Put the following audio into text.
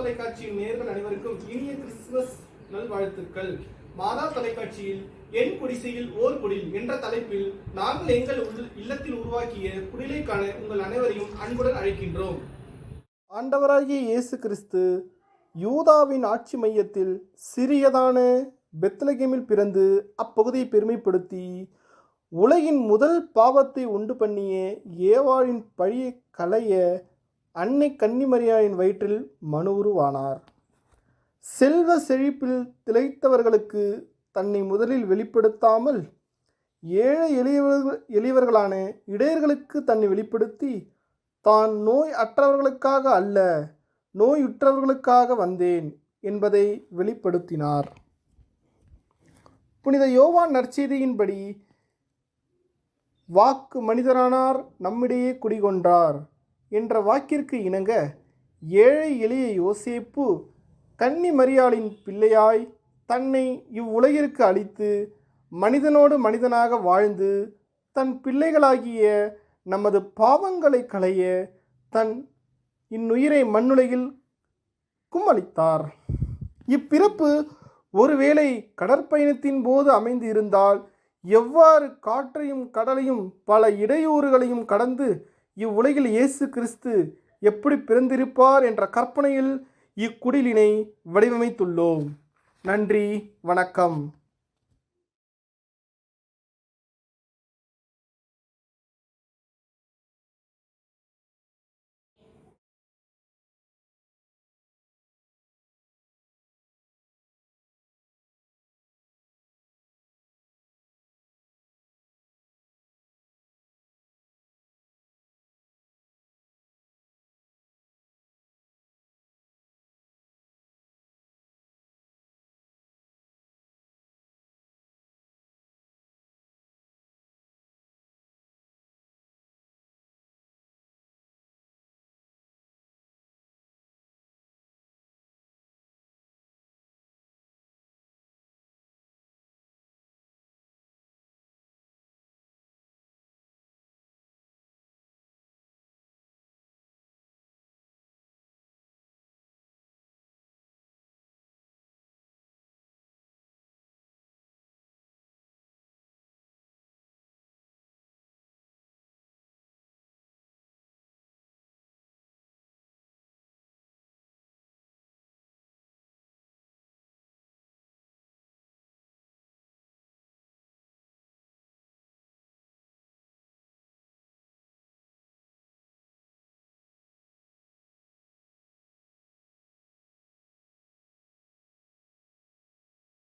தொலைக்காட்சியின் நேர்கள் அனைவருக்கும் இனிய கிறிஸ்துமஸ் நல்வாழ்த்துக்கள். மாதா தொலைக்காட்சியில் என் குடிசையில் ஓர் குடில் என்ற தலைப்பில் நாங்கள் எங்கள் இல்லத்தில் உருவாக்கிய குடிலைக்கான உங்கள் அனைவரையும் அன்புடன் அழைக்கின்றோம். ஆண்டவராகிய இயேசு கிறிஸ்து யூதாவின் ஆட்சி மையத்தில் சிறியதான பெத்லகேமில் பிறந்து அப்பகுதியை பெருமைப்படுத்தி உலகின் முதல் பாவத்தை உண்டு பண்ணிய ஏவாளின் பழியை களைய அன்னை கன்னிமரியாயின் வயிற்றில் மனு உருவானார். செல்வ செழிப்பில் திளைத்தவர்களுக்கு தன்னை முதலில் வெளிப்படுத்தாமல் ஏழை எளியவர்கள் எளியவர்களான இடையர்களுக்கு தன்னை வெளிப்படுத்தி தான் நோய் அற்றவர்களுக்காக அல்ல நோயுற்றவர்களுக்காக வந்தேன் என்பதை வெளிப்படுத்தினார். புனித யோவான் நற்செய்தியின்படி வாக்கு மனிதரானார் நம்மிடையே குடிகொண்டார் என்ற வாக்கிற்கு இணங்க ஏழை எளிய யோசேப்பு கன்னி மரியாளின் பிள்ளையாய் தன்னை இவ்வுலகிற்கு அளித்து மனிதனோடு மனிதனாக வாழ்ந்து தன் பிள்ளைகளாகிய நமது பாவங்களை களைய தன் இந்நுயிரை மண்ணுலகில் கும்மளித்தார். இப்பிறப்பு ஒருவேளை கடற்பயணத்தின் போது அமைந்து இருந்தால் எவ்வாறு காற்றையும் கடலையும் பல இடையூறுகளையும் கடந்து இவ்வுலகில் இயேசு கிறிஸ்து எப்படி பிறந்திருப்பார் என்ற கற்பனையில் இக்குடிலினை வடிவமைத்துள்ளோம். நன்றி வணக்கம்.